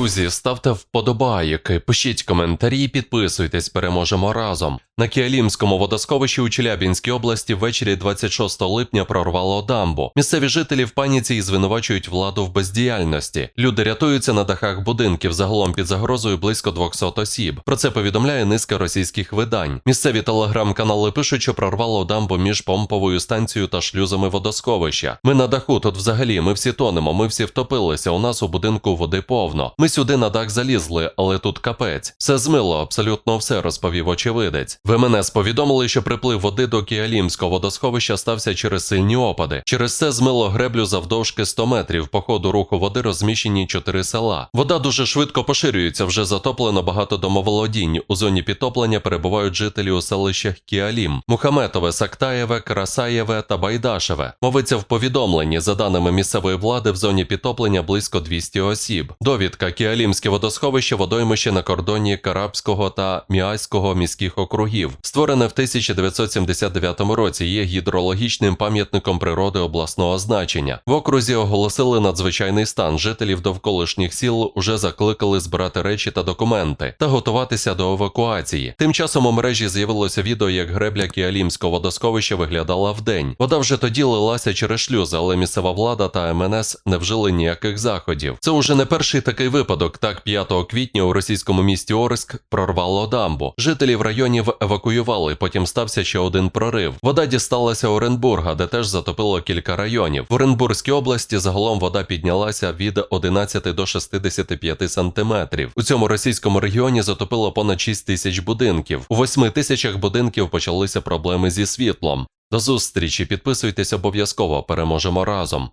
Друзі, ставте вподобайки, пишіть коментарі, підписуйтесь, переможемо разом. На Кіалімському водосховищі у Челябінській області ввечері 26 липня прорвало дамбу. Місцеві жителі в паніці і звинувачують владу в бездіяльності. Люди рятуються на дахах будинків. Загалом під загрозою близько 200 осіб. Про це повідомляє низка російських видань. Місцеві телеграм-канали пишуть, що прорвало дамбу між помповою станцією та шлюзами водосховища. Ми на даху тут взагалі. Ми всі тонемо. Ми всі втопилися. У нас у будинку води повно. Ми сюди на дах залізли, але тут капець. Все змило, абсолютно все, розповів очевидець. В МНС повідомили, що приплив води до Кіалімського водосховища стався через сильні опади. Через це змило греблю завдовжки 100 метрів. По ходу руху води розміщені чотири села. Вода дуже швидко поширюється, вже затоплено багато домоволодінь. У зоні підтоплення перебувають жителі у селищах Кіалім, Мухаметове, Сактаєве, Красаєве та Байдашеве. Мовиться в повідомленні, за даними місцевої влади, в зоні підтоплення близько 200 осіб. Довідка Кіалімське водосховище водоймище на кордоні Карабського та Міайського міських округів, створене в 1979 році, є гідрологічним пам'ятником природи обласного значення. В окрузі оголосили надзвичайний стан. Жителів довколишніх сіл уже закликали збирати речі та документи та готуватися до евакуації. Тим часом у мережі з'явилося відео, як гребля Кіалімського водосховища виглядала вдень. Вода вже тоді лилася через шлюзи, але місцева влада та МНС не вжили ніяких заходів. Це уже не перший такий випадок. Так, 5 квітня у російському місті Орск прорвало дамбу. Жителів районів евакуювали. Потім стався ще один прорив. Вода дісталася Оренбурга, де теж затопило кілька районів. В Оренбурзькій області загалом вода піднялася від 11 до 65 сантиметрів. У цьому російському регіоні затопило понад 6 тисяч будинків. У 8 тисячах будинків почалися проблеми зі світлом. До зустрічі, підписуйтесь обов'язково, переможемо разом.